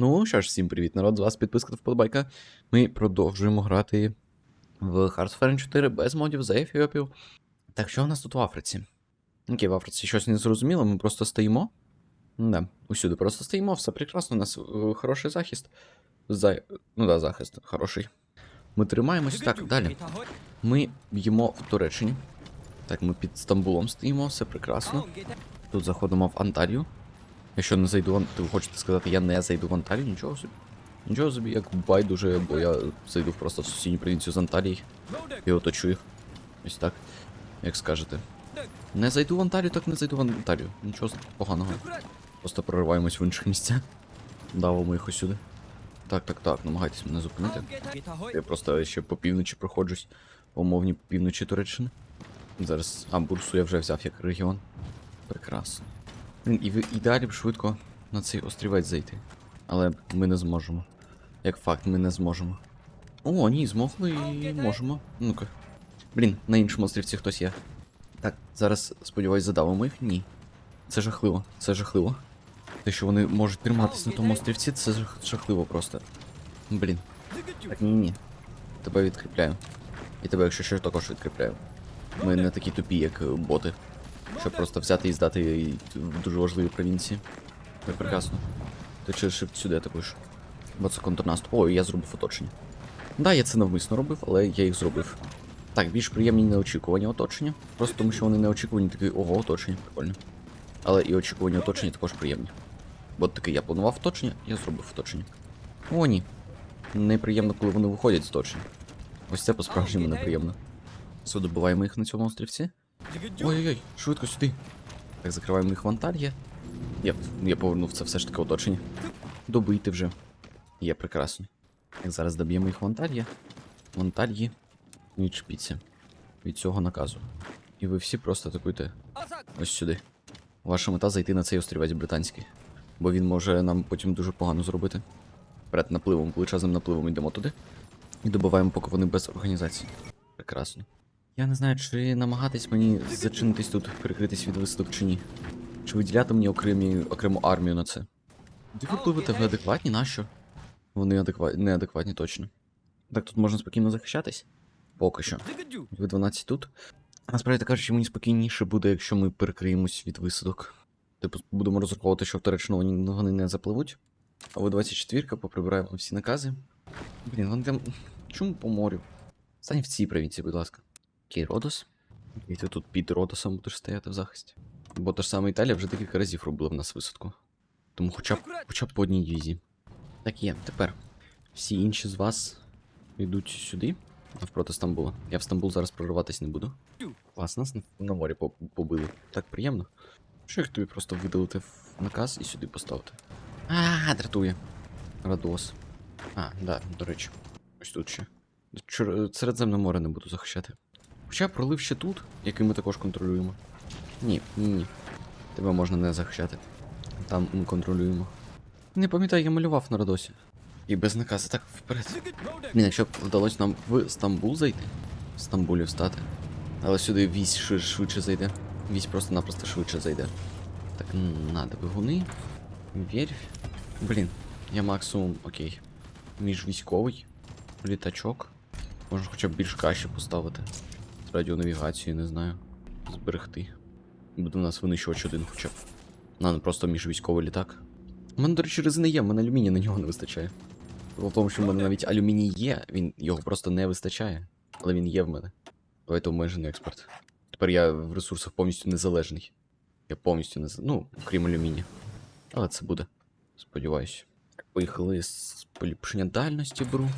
Ну що ж, всім привіт, народ, з вас підписка та вподобайка. Ми продовжуємо грати в Hearts of Iron 4 без модів за Ефіопію. Так, що у нас тут в Африці? Окей, в Африці щось не зрозуміло, ми просто стоїмо. Да, усюди просто стоїмо, все прекрасно, у нас е, хороший захист. За... Ну да, захист хороший. Ми тримаємось так, далі. Ми б'ємо в Туреччині. Так, ми під Стамбулом стоїмо, все прекрасно. Тут заходимо в Анталію. Якщо не зайду в Ан- ти хочете сказати, я не зайду в Анталію, нічого собі. Нічого собі, як байдуже, бо я зайду просто в сусідню провінцію з Анталії і оточу їх. Ось так, як скажете. Не зайду в Анталію, так не зайду в Анталію. Нічого поганого. Просто прориваємось в інших місцях. Давимо їх усюди. Так, так, так, намагайтесь мене зупинити. Я просто ще по півночі проходжусь. По мовній півночі Туреччини. Зараз. А, Бурсу я вже взяв як регіон. Прекрасно. І, і далі б швидко на цей острівець зайти. Але ми не зможемо. Як факт, ми не зможемо. О, ні, змогли і можемо. Ну-ка. Блін, на іншому острівці хтось є. Так, зараз, сподіваюсь, задавимо їх? Ні. Це жахливо, це жахливо. Те, що вони можуть триматись на тому острівці, це жахливо просто. Блін. Так, ні, ні. Тебе відкріпляю. І тебе, якщо що, також відкріпляю. Ми не такі тупі, як е, боти. Щоб просто взяти і здати її в дуже важливі провінції. Це прекрасно. Ти через shift сюди атакуєш. Бо це контрнаступ. Ой, я зробив оточення. Да, я це навмисно робив, але я їх зробив. Так, більш приємні неочікувані оточення. Просто тому що вони неочікувані, такі ого, оточення, прикольно. Але і очікувані оточення також приємні. Бо такий я планував оточення, я зробив оточення. О, ні. Неприємно, коли вони виходять з оточення. Ось це по-справжньому неприємно. Все, добиваємо їх на цьому острівці. Ой-ой-ой, швидко сюди. Так, закриваємо їх в Антальє. Я, я повернув це все ж таки оточення. Добийте вже. Є прекрасно. Так, зараз доб'ємо їх в Антальє. В Антальї. Відчепіться. Від цього наказу. І ви всі просто атакуйте ось сюди. Ваша мета зайти на цей острівець британський. Бо він може нам потім дуже погано зробити. Перед напливом, величезним напливом йдемо туди. І добиваємо, поки вони без організації. Прекрасно. Я не знаю, чи намагатись мені зачинитись тут, прикритись від висадок чи ні. Чи виділяти мені окремі, окрему армію на це. Де ви ви адекватні? Нащо? Вони адекватні, неадекватні точно. Так тут можна спокійно захищатись? Поки що. Ви 12 тут. Насправді кажучи, мені спокійніше буде, якщо ми перекриємось від висадок. Типу, будемо розраховувати, що в Туреччину вони, вони не запливуть. А ви 24-ка, поприбираємо всі накази. Блін, вони там. Чому по морю? Стань в цій провінції, будь ласка. Окей, Родос. І ти тут під Родосом будеш стояти в захисті. Бо та ж сама Італія вже декілька разів робила в нас висадку. Тому хоча б, хоча б по одній дивізії. Так є, тепер. Всі інші з вас йдуть сюди, навпроти Стамбула. Я в Стамбул зараз прориватись не буду. Вас нас на- морі побили. Так приємно. Що їх тобі просто видалити в наказ і сюди поставити? А, дратує. Радос. А, да, до речі. Ось тут ще. Чор... Середземне море не буду захищати. Хоча пролив ще тут, який ми також контролюємо. Ні, ні, ні. Тебе можна не захищати. Там ми контролюємо. Не пам'ятаю, я малював на Радосі. І без наказу, так вперед. Блін, якщо б вдалося нам в Стамбул зайти, в Стамбулі встати. Але сюди вісь швидше, зайде. Вісь просто-напросто швидше зайде. Так, надо двигуни. Верфь. Блін, я максимум, окей. Міжвійськовий. Літачок. Можна хоча б більш краще поставити. З радіонавігацією, не знаю. Зберегти. Буде у нас винищувач один хоча б. На, не просто міжвійськовий літак. У мене, до речі, резини є, в мене алюмінія на нього не вистачає. Справа в тому, що в мене навіть алюміній є, він його просто не вистачає. Але він є в мене. Давайте обмежений експорт. Тепер я в ресурсах повністю незалежний. Я повністю не ну, крім алюмінія. Але це буде. Сподіваюсь. Поїхали з поліпшення дальності беру.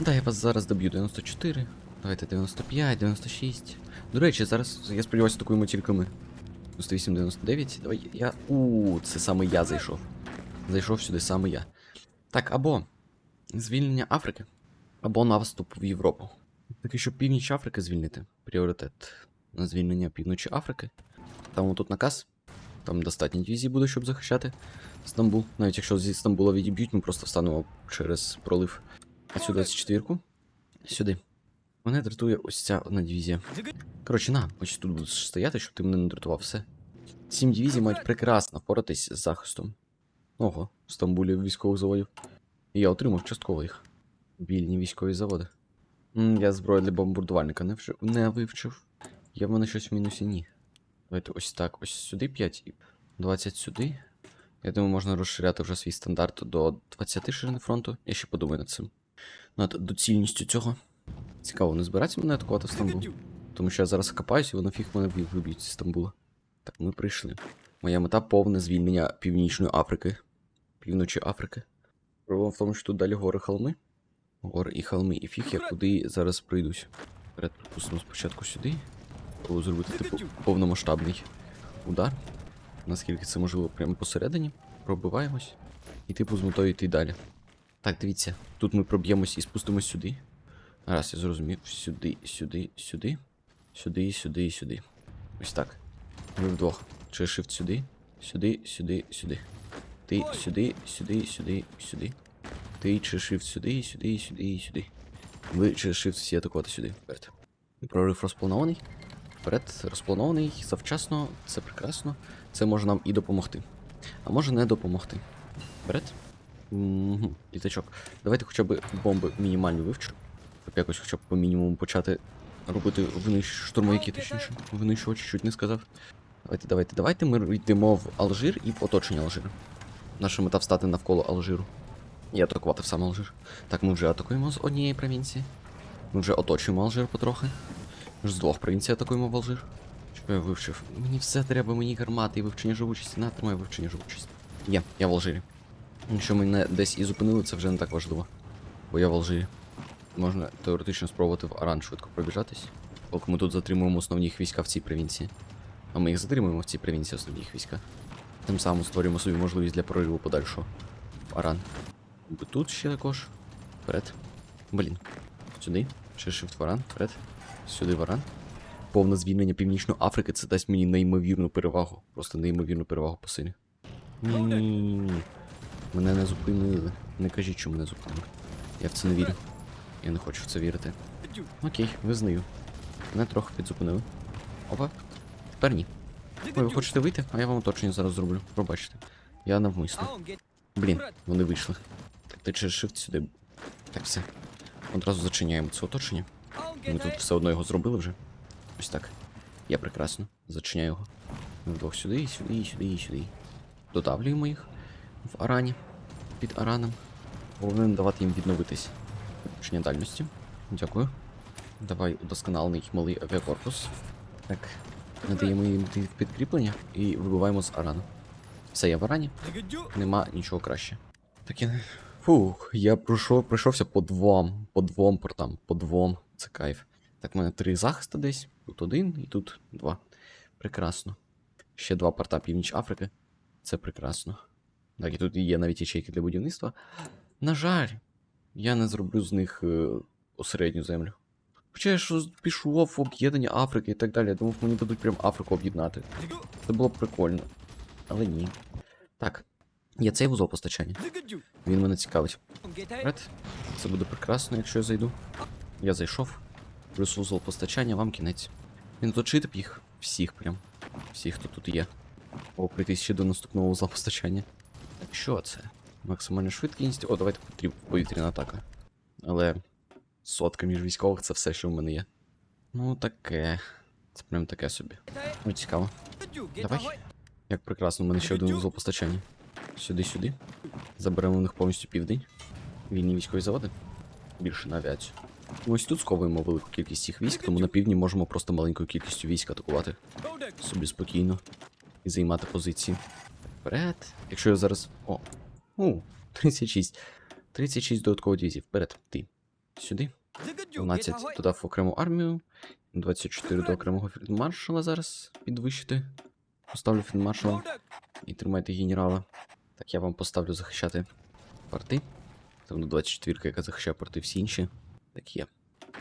Да, я вас зараз доб'ю 94. Давайте 95, 96. До речі, зараз, я сподіваюся, атакуємо тільки ми. 98, 99. Давай я. У, це саме я зайшов. Зайшов сюди саме я. Так, або звільнення Африки, або наступ в Європу. Таки, щоб північ Африки звільнити. Пріоритет на звільнення півночі Африки. Там тут наказ. Там достатньо дивізій буде, щоб захищати Стамбул. Навіть якщо зі Стамбула відіб'ють, ми просто встанемо через пролив. А цю 24-ку. Сюди. Мене дратує ось ця одна дивізія. Коротше, на, ось тут будеш стояти, щоб ти мене не дратував все. Сім дивізій мають прекрасно впоратись з захистом. Ого, в Стамбулі військових заводів. І я отримав частково їх. Вільні військові заводи. М, Я зброю для бомбардувальника не, вжив, не вивчив. Є в мене щось в мінусі? Ні. Давайте ось так, ось сюди 5 і 20 сюди. Я думаю, можна розширяти вже свій стандарт до 20 ширини фронту. Я ще подумаю над цим. Над доцільністю цього. Цікаво, не збирається мене атакувати в Стамбул? Тому що я зараз копаюсь і воно фіг мене ви- виб'ють зі Стамбула. Так, ми прийшли. Моя мета повне звільнення Північної Африки. Півночі Африки. Проблема в тому, що тут далі гори холми. Гори і холми, і фіг я куди зараз прийдусь. Вперед припустимо спочатку сюди. Спробую зробити типу повномасштабний удар. Наскільки це можливо, прямо посередині. Пробиваємось. І типу з метою йти далі. Так, дивіться, тут ми проб'ємось і спустимось сюди. Раз, я зрозумів. Сюди, сюди, сюди. Сюди, сюди, сюди. Ось так. Ви вдвох. Чи shift сюди, сюди, сюди, сюди. Ти сюди, сюди, сюди, сюди. Ти чи shift сюди, сюди, сюди, сюди. Ви чи shift всі атакувати сюди. Вперед. Прорив розпланований. Вперед, розпланований, завчасно, це прекрасно. Це може нам і допомогти. А може не допомогти. Вперед. Угу. Літачок. Давайте хоча б бомби мінімальні вивчу. Щоб якось хоча б по мінімуму почати робити винищ... штурмовики, точніше. Винищувачі чуть не сказав. Давайте, давайте, давайте ми йдемо в Алжир і в оточення Алжира. Наша мета встати навколо Алжиру. І атакувати в сам Алжир. Так, ми вже атакуємо з однієї провінції. Ми вже оточуємо Алжир потрохи. Ми ж з двох провінцій атакуємо в Алжир. Що я вивчив? Мені все треба, мені гармати і вивчення живучості. На, тримай вивчення живучості. Є, я в Алжирі. Якщо мене десь і зупинили, це вже не так важливо. Бо я в Алжирі. Можна теоретично спробувати в Аран швидко пробіжатись. Поки ми тут затримуємо основні війська в цій провінції. А ми їх затримуємо в цій провінції основні їх війська. Тим самим створюємо собі можливість для прориву подальшого. В Аран. Тут ще також. Вперед. Блін. Сюди. Ще shift в Аран. Вперед. Сюди в Аран. Повне звільнення Північної Африки це дасть мені неймовірну перевагу. Просто неймовірну перевагу по силі. Ні-ні-ні. Мене не зупинили. Не кажіть, що мене зупинили. Я в це не вірю. Я не хочу в це вірити. Окей, визнаю. Мене трохи підзупинили. Опа. Тепер ні. Ой, ви хочете вийти? А я вам оточення зараз зроблю. Пробачте. Я навмисно. Блін, вони вийшли. Так, ти через shift сюди. Так, все. Одразу зачиняємо це оточення. Ми тут все одно його зробили вже. Ось так. Я прекрасно. Зачиняю його. Ми вдвох сюди, сюди, і сюди, і сюди. Додавлюємо їх в Арані. Під Араном. Повинен давати їм відновитись. Підвищення. Дякую. Давай удосконалений малий авіакорпус. Так. Надаємо їм підкріплення і вибиваємо з Арану. Все, я в Арані. Нема нічого краще. Так я. Фух, я пройшов, пройшовся по двом, по двом портам, по двом. Це кайф. Так, в мене три захисти десь. Тут один і тут два. Прекрасно. Ще два порта Північ Африки. Це прекрасно. Так, і тут є навіть ячейки для будівництва. На жаль, я не зроблю з них е, осередню землю. Хоча я ж пішов об'єднання Африки і так далі. Я думав, мені дадуть прям Африку об'єднати. Це було б прикольно. Але ні. Так, є цей вузол постачання. Він мене цікавить. Вперед. Це буде прекрасно, якщо я зайду. Я зайшов. Плюс вузол постачання, вам кінець. Він оточити б їх всіх прям. Всіх, хто тут є. О, прийти ще до наступного вузла постачання. Так що це? Максимальна швидкість. О, давайте потрібна повітряна атака. Але сотка між військових це все, що в мене є. Ну, таке. Це прям таке собі. Ну, цікаво. Давай. Як прекрасно, у мене ще один вузол постачання. Сюди, сюди. Заберемо у них повністю південь. Вільні військові заводи. Більше на авіацію. Ось тут сковуємо велику кількість цих військ, тому на півдні можемо просто маленькою кількістю військ атакувати собі спокійно і займати позиції. Вперед. Якщо я зараз. О. У, 36. 36 додатково дивізій. Вперед. Ти. Сюди. 12 додав в окрему армію. 24 до окремого фільдмаршала зараз підвищити. Поставлю фільдмаршала і тримайте генерала. Так, я вам поставлю захищати порти. Там до 24, яка захищає порти всі інші. Так є.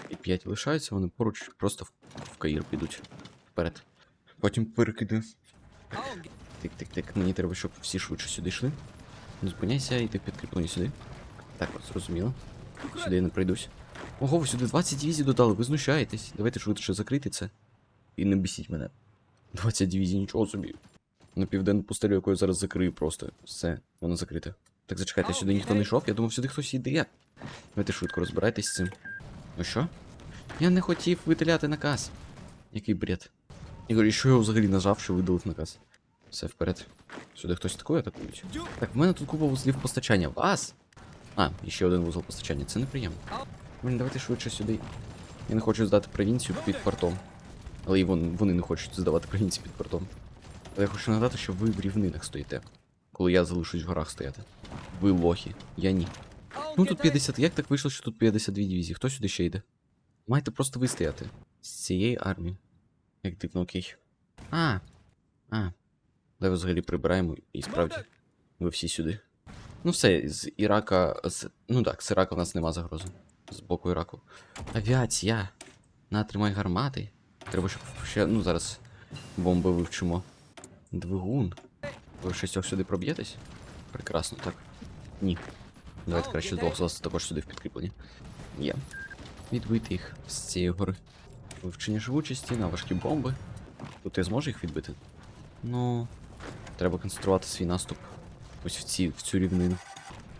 І 5 лишаються, вони поруч просто в, в Каїр підуть. Вперед. Потім перекиду. Тик-тик-тик. Мені треба, щоб всі швидше сюди йшли. Не зупиняйся, йди підкріплені сюди. Так, зрозуміло. Сюди я не прийдусь. Ого, ви сюди 20 дивізій додали, ви знущаєтесь. Давайте швидше закрити це. І не бісіть мене. 20 дивізій, нічого собі. На південну пустелю, яку я зараз закрию просто. Все, воно закрите. Так зачекайте, сюди ніхто не йшов, я думав, сюди хтось йде. Давайте швидко розбирайтесь з цим. Ну що? Я не хотів видаляти наказ. Який бред. Я говорю, що я взагалі нажав, що видалив наказ. Все вперед. Сюди хтось такий атакують. Так, в мене тут купа вузлів постачання. Вас? А, ще один вузол постачання. Це неприємно. Блін, давайте швидше сюди. Я не хочу здати провінцію під портом. Але і вон, вони не хочуть здавати провінцію під портом. Але я хочу нагадати, що ви в рівнинах стоїте. Коли я залишусь в горах стояти. Ви лохи, я ні. Ну тут 50. Як так вийшло, що тут 52 дивізії? Хто сюди ще йде? Маєте просто вистояти. З цієї армії. Як дивно, окей. А. А. Давай взагалі прибираємо і справді. Ви всі сюди. Ну все, з Ірака. З... Ну так, з Ірака в нас нема загрози. З боку Іраку. Авіація. На, тримай гармати. Треба, щоб ще. Ну зараз бомби вивчимо. Двигун. Ви шістьох сюди проб'єтесь? Прекрасно, так. Ні. Давайте краще двох з вас також сюди в підкріплення. Є. Відбити їх з цієї гори. Вивчення живучості на важкі бомби. Тут я зможу їх відбити? Ну. Треба концентрувати свій наступ. Ось в, ці, в цю рівнину.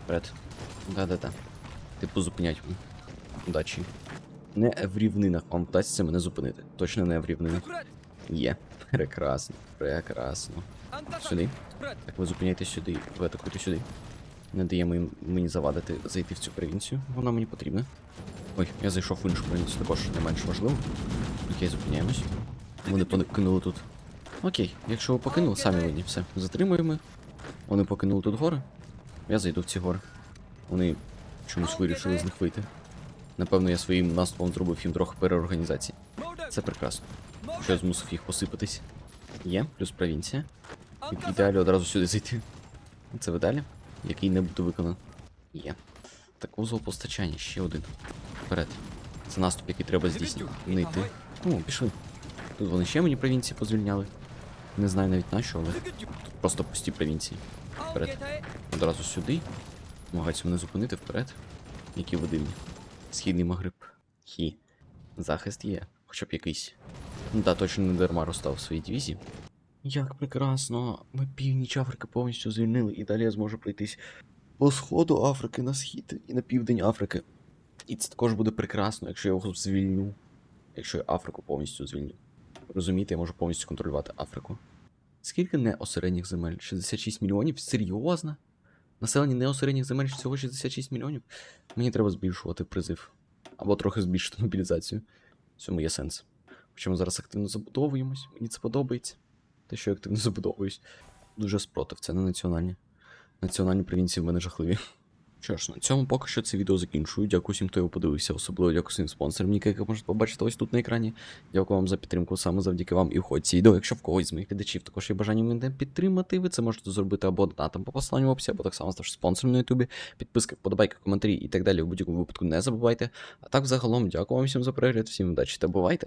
Вперед. Да-да-да. Типу зупинять мене. Удачі. Не в рівнинах вам вдасться мене зупинити. Точно не в рівнинах. Є. Прекрасно. Прекрасно. Сюди. Так, ви зупиняйтесь сюди, ви атакуйте сюди. Не даємо їм мені завадити зайти в цю провінцію. Вона мені потрібна. Ой, я зайшов в іншу провінцію, також не менш важливо. Окей, зупиняємось. Вони покинули тут. Окей, якщо ви покинули, самі винні, все. Затримуємо. Вони покинули тут гори. Я зайду в ці гори. Вони чомусь вирішили з них вийти. Напевно, я своїм наступом зробив їм трохи переорганізації. Це прекрасно. Що я змусив їх посипатись. Є, плюс провінція. І в ідеалі одразу сюди зайти. Це в ідеалі, який не буде виконаний. Є. Так, вузол постачання, ще один. Вперед. Це наступ, який треба здійснити. Не йти. О, пішли. Тут вони ще мені провінції позвільняли. Не знаю навіть на що, але просто пусті провінції. Вперед. Одразу сюди. Намагаються мене зупинити вперед. Які ви дивні. Східний Магриб. Хі. Захист є. Хоча б якийсь. Ну та точно не дарма розстав свої дивізії. Як прекрасно. Ми північ Африки повністю звільнили, і далі я зможу пройтись по сходу Африки на схід і на південь Африки. І це також буде прекрасно, якщо я його звільню. Якщо я Африку повністю звільню. Розумієте, я можу повністю контролювати Африку. Скільки неосередніх земель? 66 мільйонів? Серйозно? Населення неосередніх земель всього 66 мільйонів? Мені треба збільшувати призив. Або трохи збільшити мобілізацію. В цьому є сенс. Хоча ми зараз активно забудовуємось, мені це подобається. Те, що я активно забудовуюсь. Дуже спротив, це не національні. Національні провінції в мене жахливі. Що ж, на цьому поки що це відео закінчую. Дякую всім, хто його подивився. Особливо дякую своїм спонсорам, ви можете побачити ось тут на екрані. Дякую вам за підтримку саме завдяки вам і входь ці відео. Якщо в когось з моїх глядачів також є бажання мене підтримати, ви це можете зробити або донатом по посиланню в описі, або так само ставши спонсором на Ютубі. Підписки, вподобайки, коментарі і так далі. В будь-якому випадку не забувайте. А так, загалом, дякую вам всім за перегляд, всім удачі та бувайте!